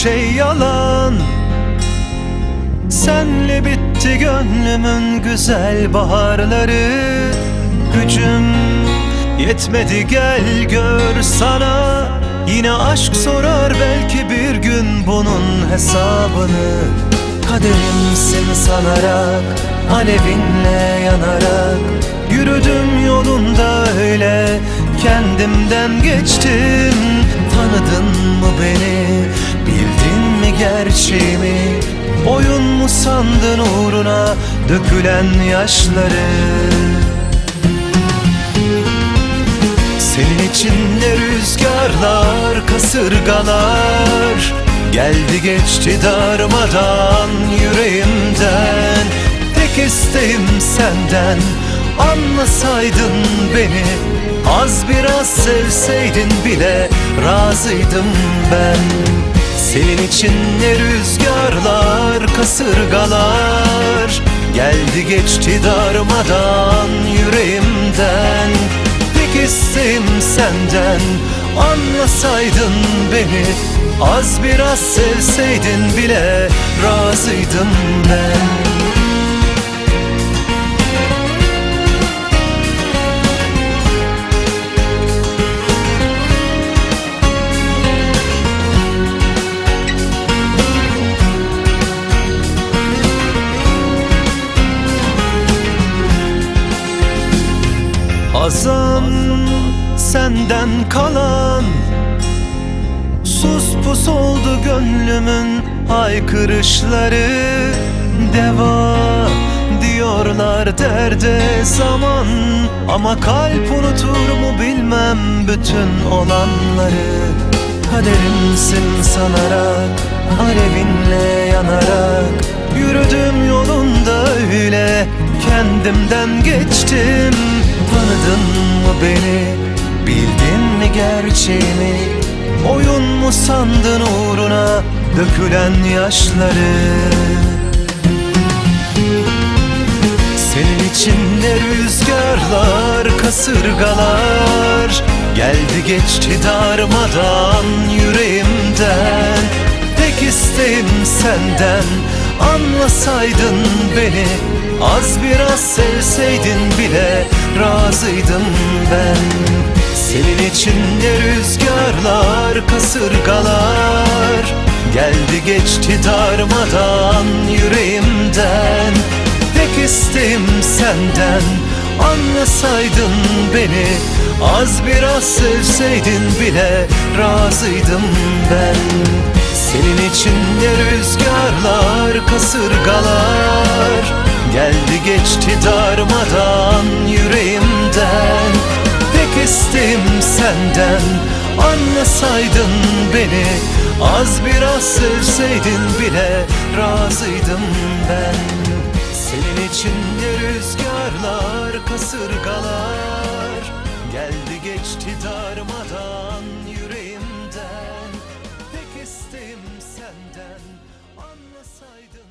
şey yalan. Senle bitti gönlümün güzel baharları. Gücüm yetmedi gel gör sana. Yine aşk sorar belki bir gün bunun hesabını. Kaderimsin sanarak Alevinle yanarak. Yürüdüm yolunda öyle Kendimden geçtim. Tanıdın sandın uğruna Dökülen yaşları. Senin için ne rüzgarlar, kasırgalar. Geldi geçti darmadan yüreğimden. Tek isteğim senden. Anlasaydın beni Az biraz sevseydin bile Razıydım ben Senin için ne rüzgarlar, kasırgalar. Geldi geçti darmadan yüreğimden. Tek isteğim senden Anlasaydın beni. Az biraz sevseydin bile Razıydım ben Azan senden kalan Sus pus oldu gönlümün haykırışları Deva diyorlar derde zaman. Ama kalp unutur mu bilmem bütün olanları. Kaderimsin sanarak Alevinle yanarak. Yürüdüm yolunda öyle Kendimden geçtim Tanıdın mı beni? Bildin mi gerçeğimi? Oyun mu sandın uğruna Dökülen yaşları? Senin için ne rüzgarlar, kasırgalar. Geldi geçti darmadan yüreğimden. Tek isteğim senden. Anlasaydın beni Az biraz sevseydin Razıydım ben. Senin için ne rüzgarlar, kasırgalar. Geldi geçti darmadan yüreğimden. Tek isteğim senden. Anlasaydın beni Az biraz sevseydin bile Razıydım ben. Senin için ne rüzgarlar Kasırgalar. Geldi geçti darmadan Tek isteğim senden. Anlasaydın beni Az biraz sevseydin bile Razıydım ben. Senin için ne rüzgarlar, kasırgalar. Geldi geçti darmadan yüreğimden. Tek isteğim senden Anlasaydın